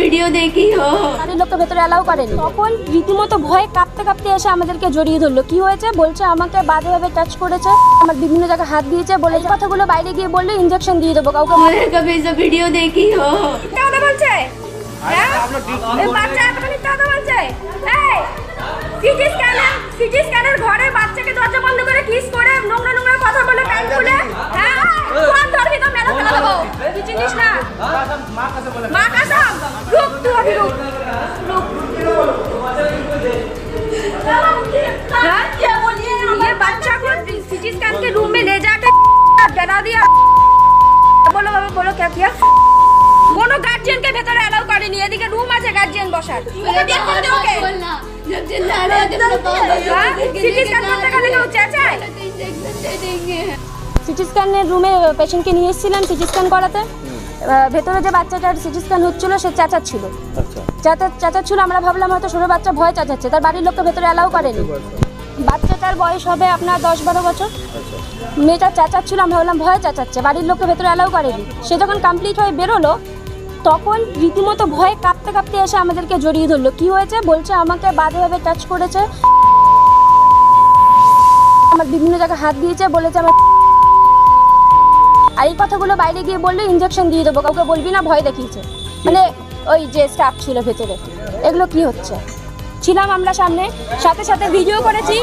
Video দেখি ভেতরে allow করেন রীতিমতো ভয়ে কাঁপতে কাঁপতে এসে আমাদেরকে জড়িয়ে হয়েছে? বলছে আমাকে করেছে আমার বিভিন্ন জায়গায় হাত দিয়েছে কথাগুলো বাইরে গিয়ে বললে দিয়ে দেবো কাউকে ভিডিও দেখি কথা বলে মা डरा दिया बोलो बाबा बोलो क्या किया কোনো গার্জিয়ানকে ভেতরে অ্যালাউ করেনি এদিকে রুম আছে গার্জিয়ান বসার ওকে বের করে দে ওকে बोलना जब चिल्ला रहे थे अपने पापा को হ্যাঁ সিটি স্ক্যান করতে গেলে কেউ চেঁচায় इंजेक्शन दे देंगे সিটি স্ক্যানের রুমে পেশেন্টকে নিয়ে এসেছিলেন সিটি স্ক্যান করাতে এবার ভেতরে যে বাচ্চাটার সিটি স্ক্যান হচ্ছিল সে চাচাচ্ছিল চাচা চাচাচ্ছিল আমরা ভাবলাম হয়তো ছোটো বাচ্চা ভয় চাচাচ্ছে তার বাড়ির লোককে ভেতরে অ্যালাউ করেনি বাচ্চাটার বয়স হবে আপনার দশ বারো বছর। মেয়েটা চাচাচ্ছিল আমরা ভাবলাম ভয় চাচাচ্ছে, বাড়ির লোককে ভেতরে অ্যালাউ করেনি। সে যখন কমপ্লিট হয়ে বেরোলো, তখন রীতিমতো ভয়ে কাঁপতে কাঁপতে এসে আমাদেরকে জড়িয়ে ধরলো। কি হয়েছে? বলছে, আমাকে বাজেভাবে টাচ করেছে। আমার বিভিন্ন জায়গায় হাত দিয়েছে, বলেছে, আমার আর এই কথাগুলো বাইরে গিয়ে বললে ইঞ্জেকশন দিয়ে দেবো, কাউকে বলবি না, ভয় দেখিয়েছে। মানে ওই যে স্টাফ ছিল ভেতরে। এগুলো কি হচ্ছে? ছিলাম আমরা সামনে। সাথে সাথে ভিডিও করেছি।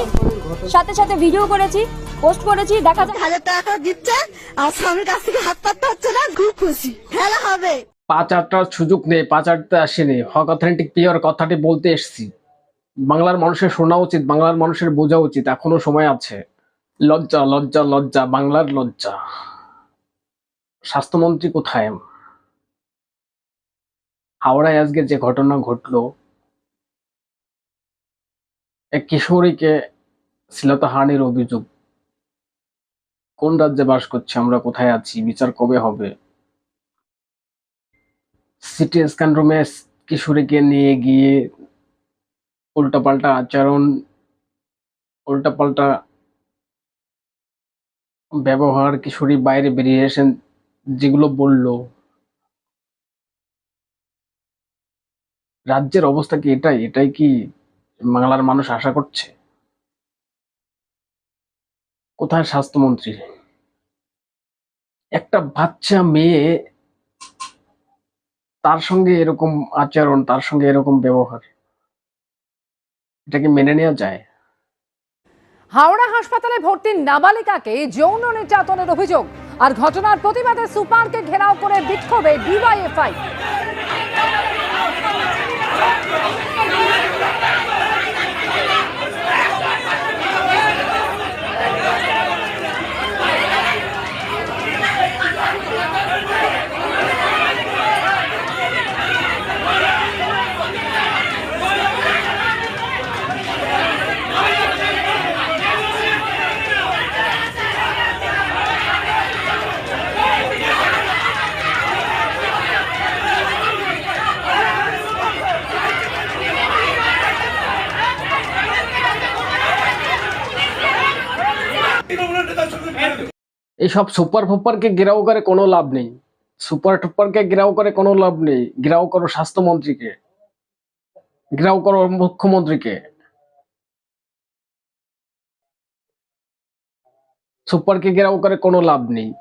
সাথে সাথে ভিডিও করেছি। পোস্ট করেছি। দেখা যায় হাজার টাকা দিচ্ছে আর স্বামীর কাছ থেকে হাত পাততে হচ্ছে না খুব খুশি। খেলা হবে। পাঁচ আটটার সুযোগ নেই পাঁচ আটতে আসেনি। হক অথেন্টিক পিওর কথাটি বলতে এসছি। বাংলার মানুষের শোনা উচিত বাংলার মানুষের বোঝা উচিত। এখনও সময় আছে। লজ্জা লজ্জা লজ্জা বাংলার লজ্জা। স্বাস্থ্যমন্ত্রী কোথায়? হাওড়ায় আজকে যে ঘটনা ঘটলো এক কিশোরীকে শ্লীলতাহানির অভিযোগ। কোন রাজ্যে বাস করছে, আমরা কোথায় আছি, বিচার কবে হবে? সিটি স্ক্যান রুমে কিশোরীকে নিয়ে গিয়ে উল্টাপাল্টা আচরণ, উল্টাপাল্টা ব্যবহার কিশোরী বাইরে বেরিয়ে এসেন যেগুলো বলল। রাজ্যের অবস্থা কি এটাই? এটাই কি বাংলার মানুষ আশা করছে। কোথায় স্বাস্থ্যমন্ত্রী? একটা বাচ্চা মেয়ে তার সঙ্গে এরকম আচরণ, তার সঙ্গে এরকম ব্যবহার এটাকে মেনে নেওয়া যায়? হাওড়া হাসপাতালে ভর্তি নাবালিকাকে যৌন নির্যাতনের অভিযোগ আর ঘটনার প্রতিবাদে সুপারকে ঘেরাও করে বিক্ষোভে ডিওয়াইএফআই। এইসব সুপার ফুপারকে ঘেরাও করে কোনো লাভ নেই। সুপার টুপারকে ঘেরাও করে কোনো লাভ নেই। ঘেরাও করো স্বাস্থ্যমন্ত্রীকে। ঘেরাও করো মুখ্যমন্ত্রীকে। সুপারকে ঘেরাও করে কোনো লাভ নেই।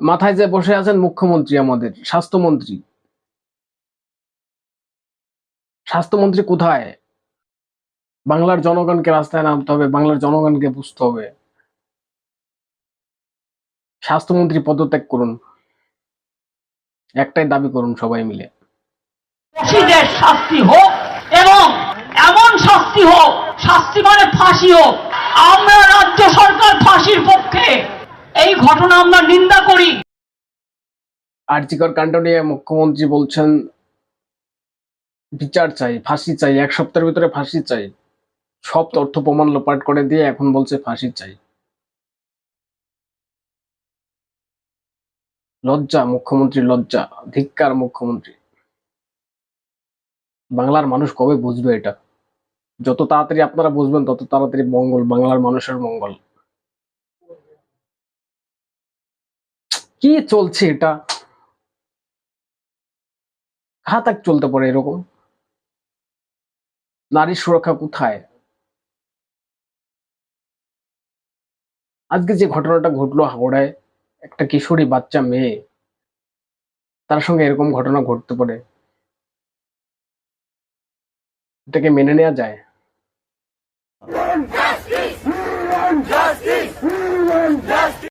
মাথায় যে বসে আছেন মুখ্যমন্ত্রী আমাদের, স্বাস্থ্যমন্ত্রী। স্বাস্থ্যমন্ত্রী কোথায়? বাংলার জনগণকে রাস্তায় নামতে হবে, বাংলার জনগণকে বুঝতে হবে। স্বাস্থ্যমন্ত্রী পদত্যাগ করুন। একটাই দাবি করুন সবাই মিলে। শাস্তি হোক এবং এমন শাস্তি হোক শাস্তি মানে ফাঁসি হোক। আমরা রাজ্য সরকার ফাঁসির পক্ষে এই ঘটনা আমরা নিন্দা করি। আর্জিকর কাণ্ড নিয়ে মুখ্যমন্ত্রী বলছেন বিচার চাই ফাঁসি চাই এক সপ্তাহের ভিতরে ফাঁসি চাই। সব তথ্য প্রমাণ লোপাট করে দিয়ে এখন বলছে ফাঁসি চাই। লজ্জা মুখ্যমন্ত্রী লজ্জা, ধিক্কার মুখ্যমন্ত্রী। বাংলার মানুষ কবে বুঝবে এটা? যত তাড়াতাড়ি আপনারা বুঝবেন, তত তাড়াতাড়ি মঙ্গল, বাংলার মানুষের মঙ্গল। কি চলছে এটা? কাহা তাক চলতে পারে এরকম? নারীর সুরক্ষা কোথায়? আজকে যে ঘটনাটা ঘটলো হাওড়ায় একটা কিশোরী বাচ্চা মেয়ে, তার সঙ্গে এরকম ঘটনা ঘটতে পারে। এটাকে মেনে নেওয়া যায়। Justice!